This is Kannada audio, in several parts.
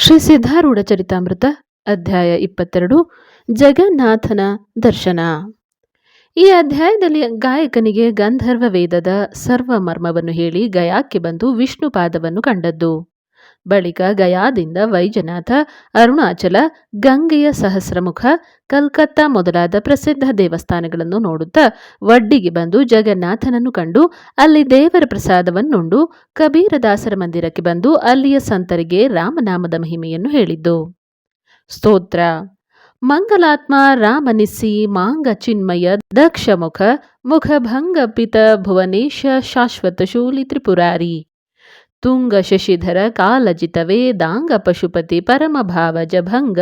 ಶ್ರೀ ಸಿದ್ಧಾರೂಢ ಚರಿತಾಮೃತ ಅಧ್ಯಾಯ ಇಪ್ಪತ್ತೆರಡು, ಜಗನ್ನಾಥನ ದರ್ಶನ. ಈ ಅಧ್ಯಾಯದಲ್ಲಿ ಗಾಯಕನಿಗೆ ಗಂಧರ್ವ ವೇದದ ಸರ್ವ ಮರ್ಮವನ್ನು ಹೇಳಿ ಗಯಾಕ್ಕೆ ಬಂದು ವಿಷ್ಣು ಪಾದವನ್ನು ಕಂಡದ್ದು. ಬಳಿಕ ಗಯಾದಿಂದ ವೈಜನಾಥ, ಅರುಣಾಚಲ, ಗಂಗೆಯ ಸಹಸ್ರಮುಖ, ಕಲ್ಕತ್ತಾ ಮೊದಲಾದ ಪ್ರಸಿದ್ಧ ದೇವಸ್ಥಾನಗಳನ್ನು ನೋಡುತ್ತಾ ವಡ್ಡಿಗೆ ಬಂದು ಜಗನ್ನಾಥನನ್ನು ಕಂಡು, ಅಲ್ಲಿ ದೇವರ ಪ್ರಸಾದವನ್ನುಂಡು ಕಬೀರದಾಸರ ಮಂದಿರಕ್ಕೆ ಬಂದು ಅಲ್ಲಿಯ ಸಂತರಿಗೆ ರಾಮನಾಮದ ಮಹಿಮೆಯನ್ನು ಹೇಳಿದ್ದು. ಸ್ತೋತ್ರ. ಮಂಗಲಾತ್ಮ ರಾಮನಿಸಿ ಮಾಂಗ ಚಿನ್ಮಯ ದಕ್ಷಮುಖ ಮುಖಭಂಗ ಪಿತ ಭುವನೇಶ ಶಾಶ್ವತ ಶೂಲಿ ತ್ರಿಪುರಾರಿ. ತುಂಗ ಶಶಿಧರ ಕಾಲಜಿತ ವೇದಾಂಗ ಪಶುಪತಿ ಪರಮಭಾವ ಜಭಂಗ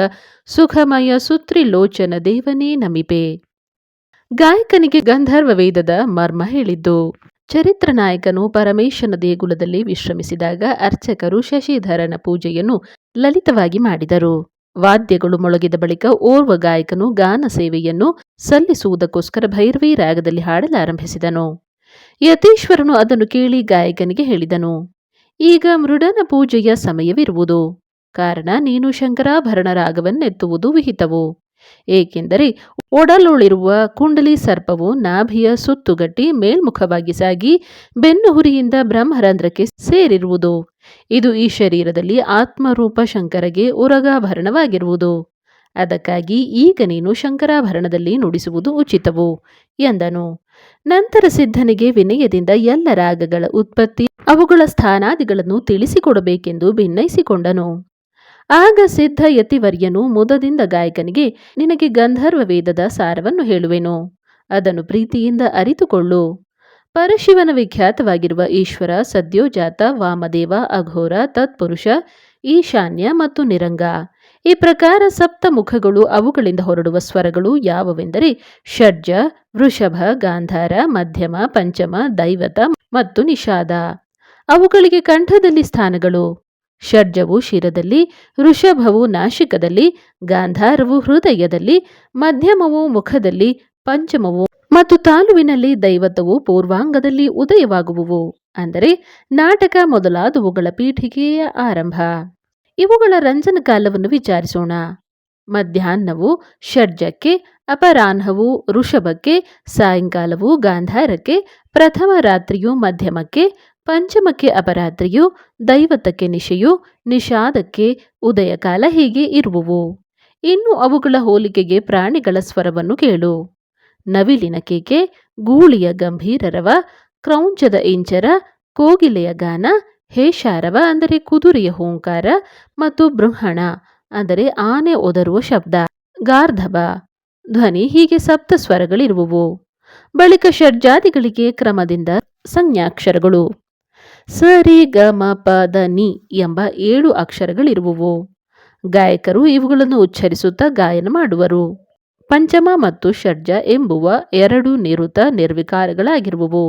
ಸುಖಮಯ ಸುತ್ರಿಲೋಚನ ದೇವನೇ ನಮಿಪೆ. ಗಾಯಕನಿಗೆ ಗಂಧರ್ವ ವೇದದ ಮರ್ಮ ಹೇಳಿದ್ದು, ಚರಿತ್ರ ನಾಯಕನು ಪರಮೇಶನ ದೇಗುಲದಲ್ಲಿ ವಿಶ್ರಮಿಸಿದಾಗ ಅರ್ಚಕರು ಶಶಿಧರನ ಪೂಜೆಯನ್ನು ಲಲಿತವಾಗಿ ಮಾಡಿದರು. ವಾದ್ಯಗಳು ಮೊಳಗಿದ ಬಳಿಕ ಓರ್ವ ಗಾಯಕನು ಗಾನ ಸೇವೆಯನ್ನು ಸಲ್ಲಿಸುವುದಕ್ಕೋಸ್ಕರ ಭೈರವಿ ರಾಗದಲ್ಲಿ ಹಾಡಲಾರಂಭಿಸಿದನು. ಯತೀಶ್ವರನು ಅದನ್ನು ಕೇಳಿ ಗಾಯಕನಿಗೆ ಹೇಳಿದನು. ಈಗ ಮೃಡನ ಪೂಜೆಯ ಸಮಯವಿರುವುದು. ಕಾರಣ ನೀನು ಶಂಕರಾಭರಣ ರಾಗವನ್ನೆತ್ತುವುದು ವಿಹಿತವು. ಏಕೆಂದರೆ ಒಡಲುಳಿರುವ ಕುಂಡಲಿ ಸರ್ಪವು ನಾಭಿಯ ಸುತ್ತುಗಟ್ಟಿ ಮೇಲ್ಮುಖವಾಗಿ ಸಾಗಿ ಬೆನ್ನು ಹುರಿಯಿಂದ ಬ್ರಹ್ಮರಂಧ್ರಕ್ಕೆ ಸೇರಿರುವುದು. ಇದು ಈ ಶರೀರದಲ್ಲಿ ಆತ್ಮರೂಪ ಶಂಕರಗೆ ಉರಗಾಭರಣವಾಗಿರುವುದು. ಅದಕ್ಕಾಗಿ ಈಗ ನೀನು ಶಂಕರಾಭರಣದಲ್ಲಿ ನುಡಿಸುವುದು ಉಚಿತವು ಎಂದನು. ನಂತರ ಸಿದ್ಧನಿಗೆ ವಿನಯದಿಂದ ಎಲ್ಲ ರಾಗಗಳ ಉತ್ಪತ್ತಿ, ಅವುಗಳ ಸ್ಥಾನಾದಿಗಳನ್ನು ತಿಳಿಸಿಕೊಡಬೇಕೆಂದು ಭಿನ್ನೈಸಿಕೊಂಡನು ಆಗ ಸಿದ್ಧ ಯತಿವರ್ಯನು ಮುದದಿಂದ ಗಾಯಕನಿಗೆ, ನಿನಗೆ ಗಂಧರ್ವ ವೇದದ ಸಾರವನ್ನು ಹೇಳುವೆನು. ಅದನ್ನು ಪ್ರೀತಿಯಿಂದ ಅರಿತುಕೊಳ್ಳು. ಪರಶಿವನ ವಿಖ್ಯಾತವಾಗಿರುವ ಈಶ್ವರ, ಸದ್ಯೋಜಾತ, ವಾಮದೇವ, ಅಘೋರ, ತತ್ಪುರುಷ, ಈಶಾನ್ಯ ಮತ್ತು ನಿರಂಗ ಈ ಪ್ರಕಾರ ಸಪ್ತ ಮುಖಗಳು ಅವುಗಳಿಂದ ಹೊರಡುವ ಸ್ವರಗಳು ಯಾವುವೆಂದರೆ ಷಡ್ಜ, ವೃಷಭ, ಗಾಂಧಾರ, ಮಧ್ಯಮ, ಪಂಚಮ, ದೈವತ ಮತ್ತು ನಿಷಾದ. ಅವುಗಳಿಗೆ ಕಂಠದಲ್ಲಿ ಸ್ಥಾನಗಳು. ಷಡ್ಜವು ಶಿರದಲ್ಲಿ, ವೃಷಭವು ನಾಶಿಕದಲ್ಲಿ, ಗಾಂಧಾರವು ಹೃದಯದಲ್ಲಿ, ಮಧ್ಯಮವು ಮುಖದಲ್ಲಿ, ಪಂಚಮವು ಮತ್ತು ತಾಲುವಿನಲ್ಲಿ ದೈವತವು ಪೂರ್ವಾಂಗದಲ್ಲಿ ಉದಯವಾಗುವುವು. ಅಂದರೆ ನಾಟಕ ಮೊದಲಾದವುಗಳ ಪೀಠಿಕೆಯ ಆರಂಭ. ಇವುಗಳ ರಂಜನ ಕಾಲವನ್ನು ವಿಚಾರಿಸೋಣ. ಮಧ್ಯಾಹ್ನವು ಷಡ್ಜಕ್ಕೆ, ಅಪರಾಹ್ನವು ಋಷಭಕ್ಕೆ, ಸಾಯಂಕಾಲವು ಗಾಂಧಾರಕ್ಕೆ, ಪ್ರಥಮ ರಾತ್ರಿಯು ಮಧ್ಯಮಕ್ಕೆ, ಪಂಚಮಕ್ಕೆ ಅಪರಾತ್ರಿಯು, ದೈವತಕ್ಕೆ ನಿಶೆಯು ನಿಷಾದಕ್ಕೆ ಉದಯಕಾಲ ಹೀಗೆ ಇರುವುವು. ಇನ್ನು ಅವುಗಳ ಹೋಲಿಕೆಗೆ ಪ್ರಾಣಿಗಳ ಸ್ವರವನ್ನು ಕೇಳು. ನವಿಲಿನ ಕೇಕೆ, ಗೂಳಿಯ ಗಂಭೀರರವ ಕ್ರೌಂಚದ ಇಂಚರ, ಕೋಗಿಲೆಯ ಗಾನ ಹೇಷಾರವ ಅಂದರೆ ಕುದುರೆಯ ಹೂಂಕಾರ ಮತ್ತು ಬೃಹಣ, ಅಂದರೆ ಆನೆ ಒದರುವ ಶಬ್ದ ಗಾರ್ಧಬ ಧ್ವನಿ ಹೀಗೆ ಸಪ್ತ ಸ್ವರಗಳಿರುವುವು. ಬಳಿಕ ಷಡ್ಜಾತಿಗಳಿಗೆ ಕ್ರಮದಿಂದ ಸಂಜ್ಞಾಕ್ಷರಗಳು. ಸರಿ ಗ ಮ ಪ ದ ಎಂಬ ಏಳು ಅಕ್ಷರಗಳಿರುವುವು. ಗಾಯಕರು ಇವುಗಳನ್ನು ಉಚ್ಚರಿಸುತ್ತಾ ಗಾಯನ ಮಾಡುವರು. ಪಂಚಮ ಮತ್ತು ಷಡ್ಜ ಎಂಬುವ ಎರಡು ನಿರುತ ನಿರ್ವಿಕಾರಗಳಾಗಿರುವುವು.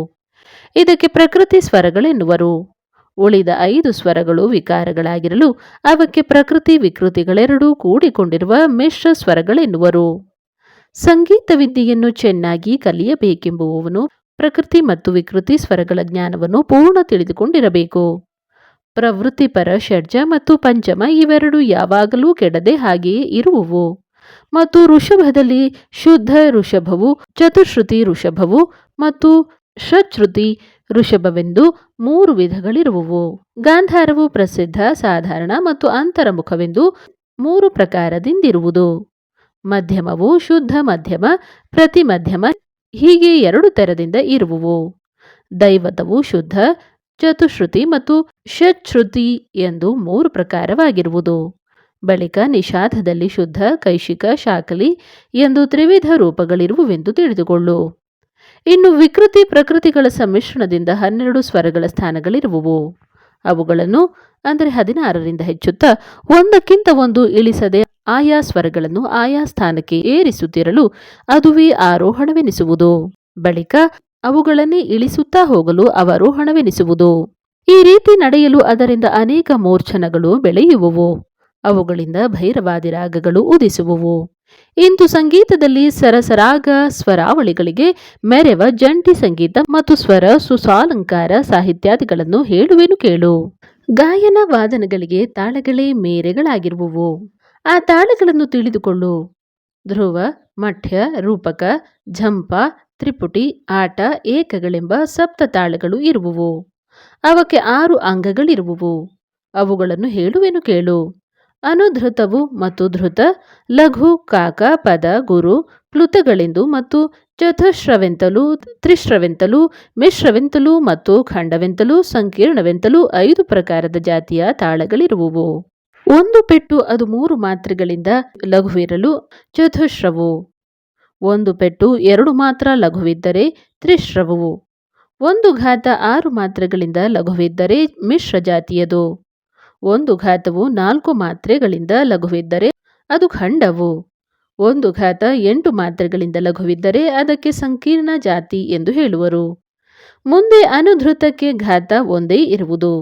ಇದಕ್ಕೆ ಪ್ರಕೃತಿ ಸ್ವರಗಳೆನ್ನುವರು. ಉಳಿದ ಐದು ಸ್ವರಗಳು ವಿಕಾರಗಳಾಗಿರಲು ಅವಕ್ಕೆ ಪ್ರಕೃತಿ ವಿಕೃತಿಗಳೆರಡೂ ಕೂಡಿಕೊಂಡಿರುವ ಮಿಶ್ರ ಸ್ವರಗಳೆನ್ನುವರು. ಸಂಗೀತ ವಿದ್ಯೆಯನ್ನು ಚೆನ್ನಾಗಿ ಕಲಿಯಬೇಕೆಂಬುವವನು ಪ್ರಕೃತಿ ಮತ್ತು ವಿಕೃತಿ ಸ್ವರಗಳ ಜ್ಞಾನವನ್ನು ಪೂರ್ಣ ತಿಳಿದುಕೊಂಡಿರಬೇಕು. ಪ್ರವೃತ್ತಿಪರ ಷಡ್ಜ ಮತ್ತು ಪಂಚಮ ಇವೆರಡು ಯಾವಾಗಲೂ ಕೆಡದೆ ಹಾಗೆಯೇ ಇರುವುವು. ಮತ್ತು ಋಷಭದಲ್ಲಿ ಶುದ್ಧ ಋಷಭವು, ಚತುಶ್ರುತಿ ಋಷಭವು ಮತ್ತು ಷಶ್ರುತಿ ಋಷಭವೆಂದು ಮೂರು ವಿಧಗಳಿರುವುವು. ಗಾಂಧಾರವು ಪ್ರಸಿದ್ಧ, ಸಾಧಾರಣ ಮತ್ತು ಅಂತರಮುಖವೆಂದು ಮೂರು ಪ್ರಕಾರದಿಂದಿರುವುದು. ಮಧ್ಯಮವು ಶುದ್ಧ ಮಧ್ಯಮ, ಪ್ರತಿ ಮಧ್ಯಮ ಹೀಗೆ ಎರಡು ತೆರದಿಂದ ಇರುವುವು. ದೈವತವು ಶುದ್ಧ, ಚತುಶ್ರುತಿ ಮತ್ತು ಷಟ್ಶ್ರುತಿ ಎಂದು ಮೂರು ಪ್ರಕಾರವಾಗಿರುವುದು. ಬಳಿಕ ನಿಷಾದದಲ್ಲಿ ಶುದ್ಧ, ಕೈಶಿಕ, ಶಾಕಲಿ ಎಂದು ತ್ರಿವಿಧ ರೂಪಗಳಿರುವುವೆಂದು ತಿಳಿದುಕೊಳ್ಳು. ಇನ್ನು ವಿಕೃತಿ ಪ್ರಕೃತಿಗಳ ಸಮ್ಮಿಶ್ರಣದಿಂದ ಹನ್ನೆರಡು ಸ್ವರಗಳ ಸ್ಥಾನಗಳಿರುವವು. ಅವುಗಳನ್ನು ಅಂದರೆ ಹದಿನಾರರಿಂದ ಹೆಚ್ಚುತ್ತಾ ಒಂದಕ್ಕಿಂತ ಒಂದು ಇಳಿಸದೆ ಆಯಾ ಸ್ವರಗಳನ್ನು ಆಯಾ ಸ್ಥಾನಕ್ಕೆ ಏರಿಸುತ್ತಿರಲು ಅದುವೇ ಆರೋಹಣವೆನಿಸುವುದು. ಬಳಿಕ ಅವುಗಳನ್ನೇ ಇಳಿಸುತ್ತಾ ಹೋಗಲು ಅವರೋಹಣವೆನಿಸುವುದು. ಈ ರೀತಿ ನಡೆಯಲು ಅದರಿಂದ ಅನೇಕ ಮೂರ್ಛನಗಳು ಬೆಳೆಯುವುವು. ಅವುಗಳಿಂದ ಭೈರವಾದಿ ರಾಗಗಳು ಉದಿಸುವುವು. ಇಂದು ಸಂಗೀತದಲ್ಲಿ ಸರಸರಾಗ ಸ್ವರಾವಳಿಗಳಿಗೆ ಮೆರೆವ ಜಂಟಿ ಸಂಗೀತ ಮತ್ತು ಸ್ವರ, ಸುಸಾಲಂಕಾರ ಸಾಹಿತ್ಯಾದಿಗಳನ್ನು ಹೇಳುವೆನು ಕೇಳು. ಗಾಯನ ವಾದನಗಳಿಗೆ ತಾಳಗಳೇ ಮೇರೆಗಳಾಗಿರುವುವು. ಆ ತಾಳಗಳನ್ನು ತಿಳಿದುಕೊಳ್ಳು. ಧ್ರುವ, ಮಠ್ಯ, ರೂಪಕ, ಝಂಪ, ತ್ರಿಪುಟಿ, ಆಟ, ಏಕಗಳೆಂಬ ಸಪ್ತ ತಾಳಗಳು ಇರುವುವು. ಅವಕ್ಕೆ ಆರು ಅಂಗಗಳಿರುವುವು. ಅವುಗಳನ್ನು ಹೇಳುವೆನು ಕೇಳು. ಅನುಧೃತವು ಮತ್ತು ಧೃತ, ಲಘು, ಕಾಕ, ಪದ, ಗುರು, ಪ್ಲುತಗಳೆಂದು ಮತ್ತು ಚತುಶ್ರವೆಂತಲೂ, ತ್ರಿಶ್ರವೆಂತಲೂ, ಮಿಶ್ರವೆಂತಲೂ ಮತ್ತು ಖಂಡವೆಂತಲೂ, ಸಂಕೀರ್ಣವೆಂತಲೂ ಐದು ಪ್ರಕಾರದ ಜಾತಿಯ ತಾಳಗಳಿರುವುವು. ಒಂದು ಪೆಟ್ಟು ಅದು ಮೂರು ಮಾತ್ರೆಗಳಿಂದ ಲಘುವಿರಲು ಚತುಶ್ರವು. ಒಂದು ಪೆಟ್ಟು ಎರಡು ಮಾತ್ರ ಲಘುವಿದ್ದರೆ ತ್ರಿಶ್ರವು. ಒಂದು ಘಾತ ಆರು ಮಾತ್ರೆಗಳಿಂದ ಲಘುವಿದ್ದರೆ ಮಿಶ್ರ ಜಾತಿಯದು ಒಂದು ಘಾತವು ನಾಲ್ಕು ಮಾತ್ರೆಗಳಿಂದ ಲಘುವಿದ್ದರೆ ಅದು ಖಂಡವು. ಒಂದು ಘಾತ ಎಂಟು ಮಾತ್ರೆಗಳಿಂದ ಲಘುವಿದ್ದರೆ ಅದಕ್ಕೆ ಸಂಕೀರ್ಣ ಜಾತಿ ಎಂದು ಹೇಳುವರು. ಮುಂದೆ ಅನುಧೃತಕ್ಕೆ ಘಾತ ಒಂದೇ ಇರುವುದು.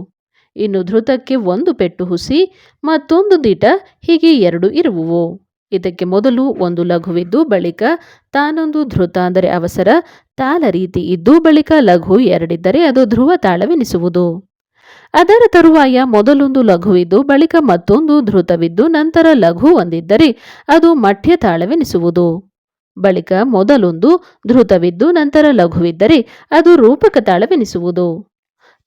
ಇನ್ನು ಧೃತಕ್ಕೆ ಒಂದು ಪೆಟ್ಟು ಹುಸಿ, ಮತ್ತೊಂದು ದಿಟ, ಹೀಗೆ ಎರಡು ಇರುವುವು. ಇದಕ್ಕೆ ಮೊದಲು ಒಂದು ಲಘುವಿದ್ದು ಬಳಿಕ ತಾನೊಂದು ಧೃತ ಅಂದರೆ ಅವಸರ, ತಾಳ ರೀತಿ ಇದ್ದು ಬಳಿಕ ಲಘು ಎರಡಿದ್ದರೆ ಅದು ಧ್ರುವ ತಾಳವೆನಿಸುವುದು. ಅದರ ತರುವಾಯ ಮೊದಲೊಂದು ಲಘುವಿದ್ದು, ಬಳಿಕ ಮತ್ತೊಂದು ಧೃತವಿದ್ದು, ನಂತರ ಲಘು ಒಂದಿದ್ದರೆ ಅದು ಮಠ್ಯ ತಾಳವೆನಿಸುವುದು ಬಳಿಕ ಮೊದಲೊಂದು ಧೃತವಿದ್ದು, ನಂತರ ಲಘುವಿದ್ದರೆ ಅದು ರೂಪಕ ತಾಳವೆನಿಸುವುದು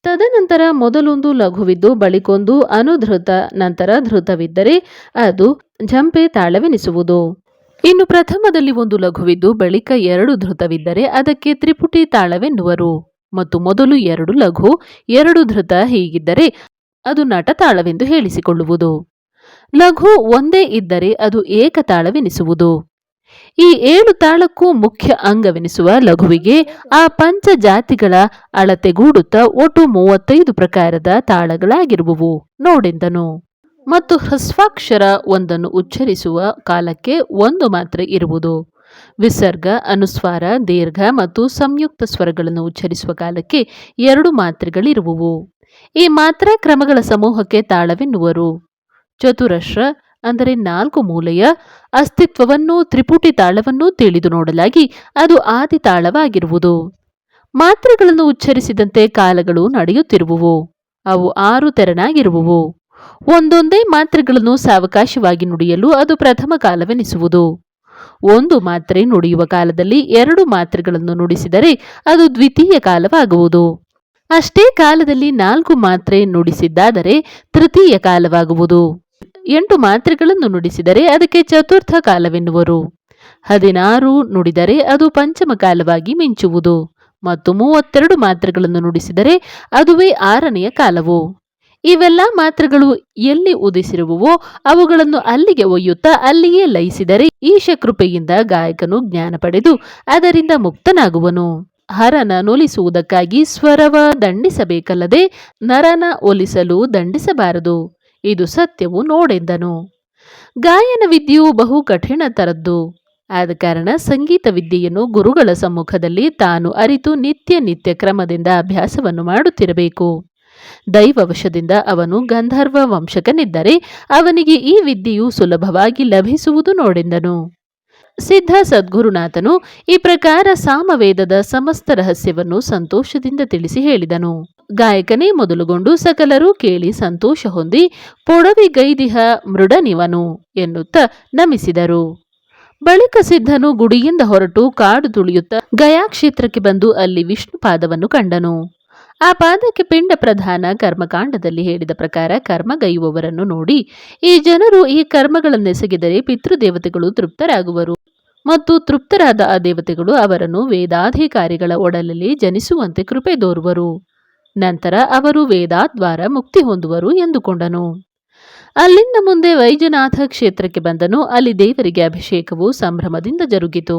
ತದನಂತರ ಮೊದಲೊಂದು ಲಘುವಿದ್ದು, ಬಳಿಕೊಂದು ಅನುಧೃತ, ನಂತರ ಧೃತವಿದ್ದರೆ ಅದು ಝಂಪೆ ತಾಳವೆನಿಸುವುದು ಇನ್ನು ಪ್ರಥಮದಲ್ಲಿ ಒಂದು ಲಘುವಿದ್ದು, ಬಳಿಕ ಎರಡು ಧೃತವಿದ್ದರೆ ಅದಕ್ಕೆ ತ್ರಿಪುಟಿ ತಾಳವೆನ್ನುವರು ಮತ್ತು ಮೊದಲು ಎರಡು ಲಘು, ಎರಡು ಧೃತ ಹೀಗಿದ್ದರೆ ಅದು ನಟತಾಳವೆಂದು ಹೇಳಿಸಿಕೊಳ್ಳುವುದು. ಲಘು ಒಂದೇ ಇದ್ದರೆ ಅದು ಏಕತಾಳವೆನಿಸುವುದು. ಈ ಏಳು ತಾಳಕ್ಕೂ ಮುಖ್ಯ ಅಂಗವೆನಿಸುವ ಲಘುವಿಗೆ ಆ ಪಂಚ ಜಾತಿಗಳ ಅಳತೆಗೂಡುತ್ತಾ ಒಟ್ಟು ಮೂವತ್ತೈದು ಪ್ರಕಾರದ ತಾಳಗಳಾಗಿರುವುವು. ನೋಡೆಂದನು. ಮತ್ತು ಹ್ರಸ್ವಾಕ್ಷರ ಒಂದನ್ನು ಉಚ್ಚರಿಸುವ ಕಾಲಕ್ಕೆ ಒಂದು ಮಾತ್ರ ಇರುವುದು. ವಿಸರ್ಗ, ಅನುಸ್ವಾರ, ದೀರ್ಘ ಮತ್ತು ಸಂಯುಕ್ತ ಸ್ವರಗಳನ್ನು ಉಚ್ಚರಿಸುವ ಕಾಲಕ್ಕೆ ಎರಡು ಮಾತ್ರೆಗಳಿರುವುವು. ಈ ಮಾತ್ರ ಕ್ರಮಗಳ ಸಮೂಹಕ್ಕೆ ತಾಳವೆನ್ನುವರು. ಚತುರಶ್ರ ಅಂದರೆ ನಾಲ್ಕು ಮೂಲೆಯ ಅಸ್ತಿತ್ವವನ್ನು ತ್ರಿಪುಟಿ ತಾಳವನ್ನು ತಿಳಿದು ನೋಡಲಾಗಿ ಅದು ಆದಿ ತಾಳವಾಗಿರುವುದು. ಮಾತ್ರೆಗಳನ್ನು ಉಚ್ಚರಿಸಿದಂತೆ ಕಾಲಗಳು ನಡೆಯುತ್ತಿರುವುವು. ಅವು ಆರು ತೆರನಾಗಿರುವುವು. ಒಂದೊಂದೇ ಮಾತ್ರೆಗಳನ್ನು ಸಾವಕಾಶವಾಗಿ ನುಡಿಯಲು ಅದು ಪ್ರಥಮ ಕಾಲವೆನಿಸುವುದು. ಒಂದು ಮಾತ್ರೆ ನುಡಿಯುವ ಕಾಲದಲ್ಲಿ ಎರಡು ಮಾತ್ರೆಗಳನ್ನು ನುಡಿಸಿದರೆ ಅದು ದ್ವಿತೀಯ ಕಾಲವಾಗುವುದು. ಅಷ್ಟೇ ಕಾಲದಲ್ಲಿ ನಾಲ್ಕು ಮಾತ್ರೆ ನುಡಿಸಿದ್ದಾದರೆ ತೃತೀಯ ಕಾಲವಾಗುವುದು. ಎಂಟು ಮಾತ್ರೆಗಳನ್ನು ನುಡಿಸಿದರೆ ಅದಕ್ಕೆ ಚತುರ್ಥ ಕಾಲವೆನ್ನುವರು. ಹದಿನಾರು ನುಡಿದರೆ ಅದು ಪಂಚಮ ಕಾಲವಾಗಿ ಮಿಂಚುವುದು. ಮತ್ತು ಮೂವತ್ತೆರಡು ಮಾತ್ರೆಗಳನ್ನು ನುಡಿಸಿದರೆ ಅದುವೇ ಆರನೆಯ ಕಾಲವು. ಇವೆಲ್ಲ ಮಾತ್ರೆಗಳು ಎಲ್ಲಿ ಉದಿಸಿರುವವೋ ಅವುಗಳನ್ನು ಅಲ್ಲಿಗೆ ಒಯ್ಯುತ್ತಾ ಅಲ್ಲಿಯೇ ಲಯಿಸಿದರೆ ಈಶ ಕೃಪೆಯಿಂದ ಗಾಯಕನು ಜ್ಞಾನ ಪಡೆದು ಅದರಿಂದ ಮುಕ್ತನಾಗುವನು. ಹರನ ನೊಲಿಸುವುದಕ್ಕಾಗಿ ಸ್ವರವ ದಂಡಿಸಬೇಕಲ್ಲದೆ ನರನ ಒಲಿಸಲು ದಂಡಿಸಬಾರದು. ಇದು ಸತ್ಯವು ನೋಡೆಂದನು. ಗಾಯನ ವಿದ್ಯೆಯು ಬಹು ಕಠಿಣ ತರದ್ದು. ಆದ ಕಾರಣ ಸಂಗೀತ ವಿದ್ಯೆಯನ್ನು ಗುರುಗಳ ಸಮ್ಮುಖದಲ್ಲಿ ತಾನು ಅರಿತು ನಿತ್ಯ ನಿತ್ಯ ಕ್ರಮದಿಂದ ಅಭ್ಯಾಸವನ್ನು ಮಾಡುತ್ತಿರಬೇಕು. ದೈವವಶದಿಂದ ಅವನು ಗಂಧರ್ವ ವಂಶಕನಿದ್ದರೆ ಅವನಿಗೆ ಈ ವಿದ್ಯೆಯು ಸುಲಭವಾಗಿ ಲಭಿಸುವುದು ನೋಡೆಂದನು. ಸಿದ್ಧ ಸದ್ಗುರುನಾಥನು ಈ ಪ್ರಕಾರ ಸಾಮವೇದದ ಸಮಸ್ತ ರಹಸ್ಯವನ್ನು ಸಂತೋಷದಿಂದ ತಿಳಿಸಿ ಹೇಳಿದನು. ಗಾಯಕನೇ ಮೊದಲುಗೊಂಡು ಸಕಲರೂ ಕೇಳಿ ಸಂತೋಷ ಹೊಂದಿ ಪೊಡವಿಗೈದಿಹ ಮೃಡನಿವನು ಎನ್ನುತ್ತ ನಮಿಸಿದರು. ಬಳಿಕ ಸಿದ್ಧನು ಗುಡಿಯಿಂದ ಹೊರಟು ಕಾಡು ತುಳಿಯುತ್ತ ಗಯಾ ಕ್ಷೇತ್ರಕ್ಕೆ ಬಂದು ಅಲ್ಲಿ ವಿಷ್ಣುಪಾದವನ್ನು ಕಂಡನು. ಆ ಪಾದಕ್ಕೆ ಪಿಂಡ ಪ್ರಧಾನ ಕರ್ಮಕಾಂಡದಲ್ಲಿ ಹೇಳಿದ ಪ್ರಕಾರ ಕರ್ಮಗೈಯುವವರನ್ನು ನೋಡಿ ಈ ಜನರು ಈ ಕರ್ಮಗಳನ್ನೆಸಗಿದರೆ ಪಿತೃದೇವತೆಗಳು ತೃಪ್ತರಾಗುವರು. ಮತ್ತು ತೃಪ್ತರಾದ ಆ ದೇವತೆಗಳು ಅವರನ್ನು ವೇದಾಧಿಕಾರಿಗಳ ಒಡಲಲ್ಲಿ ಜನಿಸುವಂತೆ ಕೃಪೆ ದೋರುವರು ನಂತರ ಅವರು ವೇದಾದ್ವಾರ ಮುಕ್ತಿ ಹೊಂದುವರು ಎಂದುಕೊಂಡನು. ಅಲ್ಲಿಂದ ಮುಂದೆ ವೈಜನಾಥ ಕ್ಷೇತ್ರಕ್ಕೆ ಬಂದನು. ಅಲ್ಲಿ ದೇವರಿಗೆ ಅಭಿಷೇಕವು ಸಂಭ್ರಮದಿಂದ ಜರುಗಿತು.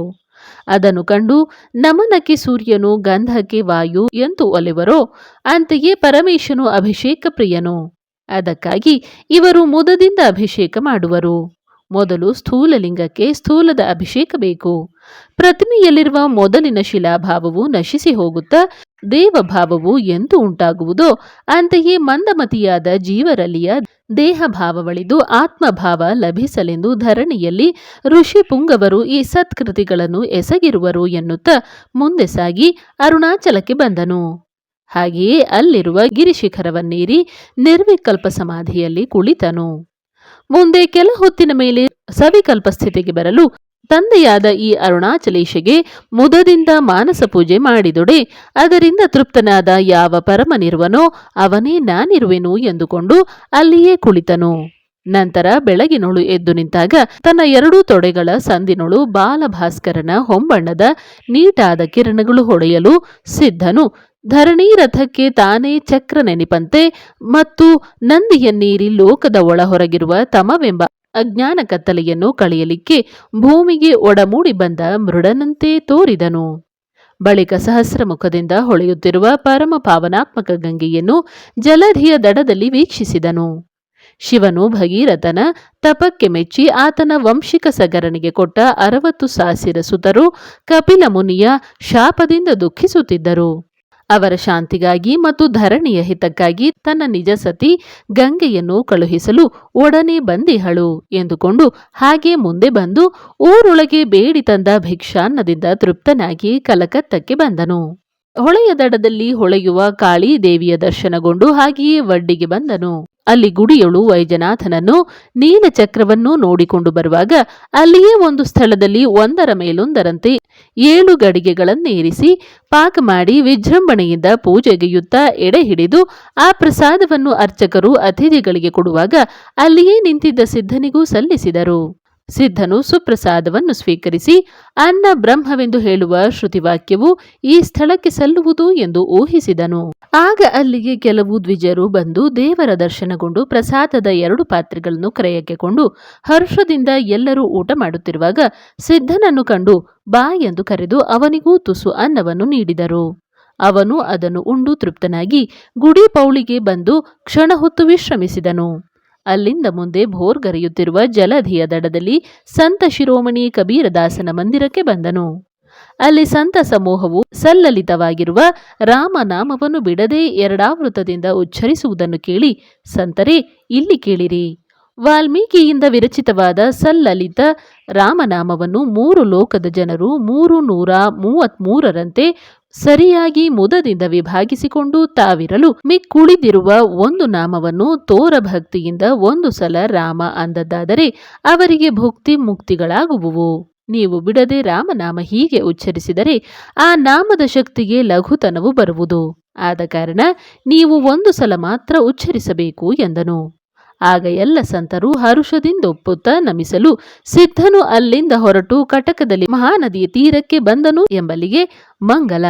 ಅದನ್ನು ಕಂಡು ನಮನಕ್ಕೆ ಸೂರ್ಯನು, ಗಂಧಕ್ಕೆ ವಾಯು ಎಂದು ಒಲೆವರೋ, ಅಂತೆಯೇ ಪರಮೇಶನು ಅಭಿಷೇಕ ಪ್ರಿಯನು. ಅದಕ್ಕಾಗಿ ಇವರು ಮುದದಿಂದ ಅಭಿಷೇಕ ಮಾಡುವರು. ಮೊದಲು ಸ್ಥೂಲಲಿಂಗಕ್ಕೆ ಸ್ಥೂಲದ ಅಭಿಷೇಕ ಬೇಕು. ಪ್ರತಿಮೆಯಲ್ಲಿರುವ ಮೊದಲಿನ ಶಿಲಾಭಾವವು ನಶಿಸಿ ಹೋಗುತ್ತಾ, ದೇವಭಾವವು ಎಂದು ಉಂಟಾಗುವುದೋ ಅಂತೆಯೇ ಮಂದಮತಿಯಾದ ಜೀವರಲ್ಲಿಯ ದೇಹ ಭಾವವಳಿದು ಆತ್ಮಭಾವ ಲಭಿಸಲೆಂದು ಧರಣಿಯಲ್ಲಿ ಋಷಿ ಪುಂಗವರು ಈ ಸತ್ಕೃತಿಗಳನ್ನು ಎಸಗಿರುವರು ಎನ್ನುತ್ತಾ ಮುಂದೆ ಸಾಗಿ ಅರುಣಾಚಲಕ್ಕೆ ಬಂದನು. ಹಾಗೆಯೇ ಅಲ್ಲಿರುವ ಗಿರಿಶಿಖರವನ್ನೇರಿ ನಿರ್ವಿಕಲ್ಪ ಸಮಾಧಿಯಲ್ಲಿ ಕುಳಿತನು. ಮುಂದೆ ಕೆಲ ಹೊತ್ತಿನ ಮೇಲೆ ಸವಿಕಲ್ಪ ಸ್ಥಿತಿಗೆ ಬರಲು ತಂದೆಯಾದ ಈ ಅರುಣಾಚಲೇಶಗೆ ಮುದದಿಂದ ಮಾನಸ ಪೂಜೆ ಮಾಡಿದೊಡೆ. ಅದರಿಂದ ತೃಪ್ತನಾದ ಯಾವ ಪರಮನಿರುವನೋ ಅವನೇ ನಾನಿರುವೆನು ಎಂದುಕೊಂಡು ಅಲ್ಲಿಯೇ ಕುಳಿತನು. ನಂತರ ಬೆಳಗಿನೊಳು ಎದ್ದು ನಿಂತಾಗ ತನ್ನ ಎರಡೂ ತೊಡೆಗಳ ಸಂದಿನೊಳು ಬಾಲಭಾಸ್ಕರನ ಹೊಂಬಣ್ಣದ ನೀಟಾದ ಕಿರಣಗಳು ಹೊಡೆಯಲು ಸಿದ್ಧನು. ಧರಣಿ ರಥಕ್ಕೆ ತಾನೇ ಚಕ್ರ ನೆನಪಂತೆ ಮತ್ತು ನಂದಿಯನ್ನೀರಿ ಲೋಕದ ಒಳ ಹೊರಗಿರುವ ತಮವೆಂಬ ಅಜ್ಞಾನ ಕತ್ತಲೆಯನ್ನು ಕಳೆಯಲಿಕ್ಕೆ ಭೂಮಿಗೆ ಒಡಮೂಡಿ ಬಂದ ಮೃಡನಂತೆ ತೋರಿದನು. ಬಳಿಕ ಸಹಸ್ರಮುಖದಿಂದ ಹೊಳೆಯುತ್ತಿರುವ ಪರಮ ಪಾವನಾತ್ಮಕ ಗಂಗೆಯನ್ನು ಜಲಧಿಯ ದಡದಲ್ಲಿ ವೀಕ್ಷಿಸಿದನು. ಶಿವನು ಭಗೀರಥನ ತಪಕ್ಕೆ ಮೆಚ್ಚಿ ಆತನ ವಂಶಿಕ ಸಗರನಿಗೆ ಕೊಟ್ಟ ಅರವತ್ತು ಸಾಸಿರ ಸುತರು ಕಪಿಲ ಮುನಿಯ ಶಾಪದಿಂದ ದುಃಖಿಸುತ್ತಿದ್ದರು. ಅವರ ಶಾಂತಿಗಾಗಿ ಮತ್ತು ಧರಣಿಯ ಹಿತಕ್ಕಾಗಿ ತನ್ನ ನಿಜ ಸತಿ ಗಂಗೆಯನ್ನು ಕಳುಹಿಸಲು ಒಡನೆ ಬಂದಿಹಳು ಎಂದುಕೊಂಡು ಹಾಗೆ ಮುಂದೆ ಬಂದು ಊರೊಳಗೆ ಬೇಡಿ ತಂದ ಭಿಕ್ಷಾನ್ನದಿಂದ ತೃಪ್ತನಾಗಿ ಕಲಕತ್ತಕ್ಕೆ ಬಂದನು. ಹೊಳೆಯ ದಡದಲ್ಲಿ ಹೊಳೆಯುವ ಕಾಳಿ ದೇವಿಯ ದರ್ಶನಗೊಂಡು ಹಾಗೆಯೇ ವಡ್ಡಿಗೆ ಬಂದನು. ಅಲ್ಲಿ ಗುಡಿಯೊಳು ವೈಜನಾಥನನ್ನು ನೀಲಚಕ್ರವನ್ನು ನೋಡಿಕೊಂಡು ಬರುವಾಗ ಅಲ್ಲಿಯೇ ಒಂದು ಸ್ಥಳದಲ್ಲಿ ಒಂದರ ಮೇಲೊಂದರಂತೆ ಏಳು ಗಡಿಗೆಗಳನ್ನೇರಿಸಿ ಪಾಕ ಮಾಡಿ ವಿಜೃಂಭಣೆಯಿಂದ ಪೂಜೆಗೆಯುತ್ತಾ ಎಡೆ ಹಿಡಿದು ಆ ಪ್ರಸಾದವನ್ನು ಅರ್ಚಕರು ಅತಿಥಿಗಳಿಗೆ ಕೊಡುವಾಗ ಅಲ್ಲಿಯೇ ನಿಂತಿದ್ದ ಸಿದ್ಧನಿಗೂ ಸಲ್ಲಿಸಿದರು. ಸಿದ್ಧನು ಸುಪ್ರಸಾದವನ್ನು ಸ್ವೀಕರಿಸಿ, ಅನ್ನ ಬ್ರಹ್ಮವೆಂದು ಹೇಳುವ ಶ್ರುತಿವಾಕ್ಯವು ಈ ಸ್ಥಳಕ್ಕೆ ಸಲ್ಲುವುದು ಎಂದು ಊಹಿಸಿದನು. ಆಗ ಅಲ್ಲಿಗೆ ಕೆಲವು ದ್ವಿಜರು ಬಂದು ದೇವರ ದರ್ಶನಗೊಂಡು ಪ್ರಸಾದದ ಎರಡು ಪಾತ್ರೆಗಳನ್ನು ಕ್ರಯಕ್ಕೆ ಕೊಂಡು ಹರ್ಷದಿಂದ ಎಲ್ಲರೂ ಊಟ ಮಾಡುತ್ತಿರುವಾಗ ಸಿದ್ಧನನ್ನು ಕಂಡು ಬಾ ಎಂದು ಕರೆದು ಅವನಿಗೂ ತುಸು ಅನ್ನವನ್ನು ನೀಡಿದರು. ಅವನು ಅದನ್ನು ಉಂಡು ತೃಪ್ತನಾಗಿ ಗುಡಿ ಪೌಳಿಗೆ ಬಂದು ಕ್ಷಣ ಹೊತ್ತು ವಿಶ್ರಮಿಸಿದನು. ಅಲ್ಲಿಂದ ಮುಂದೆ ಭೋರ್ಗರೆಯುತ್ತಿರುವ ಜಲಧಿಯ ದಡದಲ್ಲಿ ಸಂತ ಶಿರೋಮಣಿ ಕಬೀರದಾಸನ ಮಂದಿರಕ್ಕೆ ಬಂದನು. ಅಲ್ಲಿ ಸಂತ ಸಮೂಹವು ಸಲ್ಲಲಿತವಾಗಿರುವ ರಾಮನಾಮವನ್ನು ಬಿಡದೆ ಎರಡಾವೃತದಿಂದ ಉಚ್ಚರಿಸುವುದನ್ನು ಕೇಳಿ ಸಂತರೇ, ಇಲ್ಲಿ ಕೇಳಿರಿ. ವಾಲ್ಮೀಕಿಯಿಂದ ವಿರಚಿತವಾದ ಸಲ್ಲಲಿತ ರಾಮನಾಮವನ್ನು ಮೂರು ಲೋಕದ ಜನರು ಮೂರು ನೂರ ಮೂವತ್ಮೂರರಂತೆ ಸರಿಯಾಗಿ ಮುದದಿಂದ ವಿಭಾಗಿಸಿಕೊಂಡು ತಾವಿರಲು ಮಿಕ್ಕುಳಿದಿರುವ ಒಂದು ನಾಮವನ್ನು ತೋರ ಭಕ್ತಿಯಿಂದ ಒಂದು ಸಲ ರಾಮ ಅಂದದ್ದಾದರೆ ಅವರಿಗೆ ಭುಕ್ತಿ ಮುಕ್ತಿಗಳಾಗುವುವು. ನೀವು ಬಿಡದೆ ರಾಮನಾಮ ಹೀಗೆ ಉಚ್ಚರಿಸಿದರೆ ಆ ನಾಮದ ಶಕ್ತಿಗೆ ಲಘುತನವು ಬರುವುದು. ಆದ ಕಾರಣ ನೀವು ಒಂದು ಸಲ ಮಾತ್ರ ಉಚ್ಚರಿಸಬೇಕು ಎಂದನು. ಆಗ ಎಲ್ಲ ಸಂತರು ಹರುಷದಿಂದ ಹರುಷದಿಂದೊಪ್ಪುತ್ತ ನಮಿಸಲು ಸಿದ್ಧನು ಅಲ್ಲಿಂದ ಹೊರಟು ಕಟಕದಲ್ಲಿ ಮಹಾನದಿಯ ತೀರಕ್ಕೆ ಬಂದನು ಎಂಬಲ್ಲಿಗೆ ಮಂಗಲ.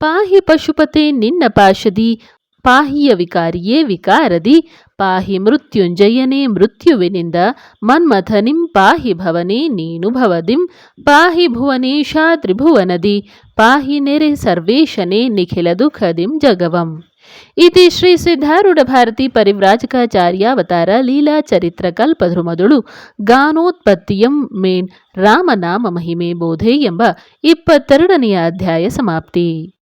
ಪಾಹಿ ಪಶುಪತೆ ನಿನ್ನ ಪಾಶದಿ, ಪಾಹಿಯ ವಿಕಾರಿಯೇ ವಿಕಾರದಿ, ಪಾಹಿ ಮೃತ್ಯುಂಜಯನೇ ಮೃತ್ಯುವಿನಿಂದ ಮನ್ಮಥನಿಂ, ಪಾಹಿ ಭವನೇ ನೀನು ಭವದಿಂ, ಪಾಹಿ ಭುವನೇಶ ತ್ರಿಭುವನದಿ ಪಾಹಿ ನೆರೆ ಸರ್ವೇಶನೇ ನಿಖಿಲ ದುಃಖದಿಂ ಜಗವಂ. ಇತಿ ಶ್ರೀ ಸಿದ್ಧಾರೂಢ ಭಾರತಿ ಪರಿವ್ರಾಜಕಾಚಾರ್ಯಾವತಾರ ಲೀಲಾ ಚರಿತ್ರ ಕಲ್ಪಧ್ರುಮದುಳು ಗಾನೋತ್ಪತ್ತಿಯಂ ಮೇನ್ ರಾಮನಾಮ ಮಹಿಮೆ ಬೋಧೆ ಎಂಬ ಇಪ್ಪತ್ತೆರಡನೆಯ ಅಧ್ಯಾಯ ಸಮಾಪ್ತಿ.